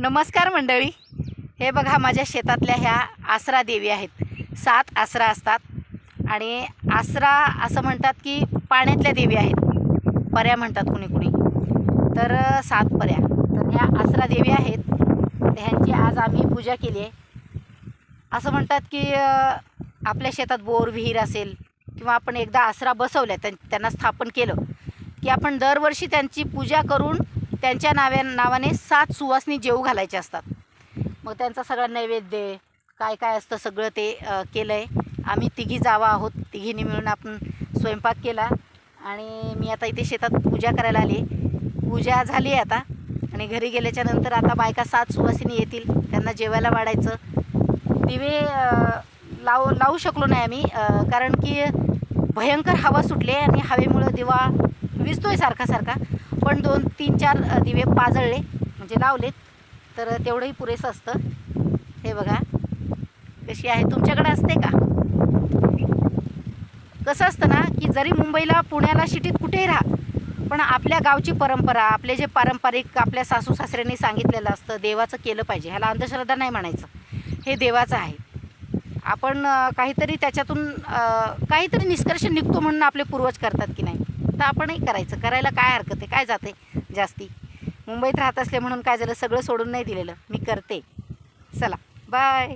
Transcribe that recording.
नमस्कार मंडळी. हे बघा माझ्या शेतातल्या ह्या आसरा देवी आहेत. सात आसरा असतात आणि आसरा असं म्हणतात की पाण्यातल्या देवी आहेत. पर्या म्हणतात कुणी कुणी. तर सात पर्या. तर ह्या आसरा देवी आहेत. ह्यांची आज आम्ही पूजा केली आहे. असं म्हणतात की आपल्या शेतात बोर विहीर असेल किंवा आपण एकदा आसरा बसवल्या त्यां त्यांना स्थापन केलं की आपण दरवर्षी त्यांची पूजा करून त्यांच्या नाव्या नावाने सात सुवासनी जेऊ घालायचे असतात. मग त्यांचा सगळा नैवेद्य काय काय असतं सगळं ते केलं आहे आम्ही तिघी जावा आहोत. तिघींनी मिळून आपण स्वयंपाक केला. आणि मी आता इथे शेतात पूजा करायला आली पूजा झाली आहे आता. आणि घरी गेल्याच्यानंतर आता बायका सात सुवासिनी येतील. त्यांना जेवायला वाढायचं. दिवे लावू लावू शकलो नाही आम्ही कारण की भयंकर हवा सुटली आहे आणि हवेमुळं दिवा विजतोय सारखा सारखा पण दोन तीन चार दिवे पाजळले म्हणजे लावलेत. तर तेवढंही पुरेसं असतं. हे बघा. कशी आहे? तुमच्याकडे असते का? कसं असतं ना की जरी मुंबईला पुण्याला सिटीत कुठेही राहा पण आपल्या गावची परंपरा आपले जे पारंपरिक आपल्या सासू सासऱ्यांनी सांगितलेलं असतं देवाचं केलं पाहिजे. ह्याला अंधश्रद्धा नाही म्हणायचं. हे देवाचं आहे. आपण काहीतरी त्याच्यातून काहीतरी निष्कर्ष निघतो म्हणून आपले पूर्वज करतात की नाही? तर आपणही करायचं. करायला काय हरकत आहे? काय जाते जास्ती? मुंबईत राहत असले म्हणून काय झालं? सगळं सोडून नाही दिलेलं. मी करते. चला. बाय.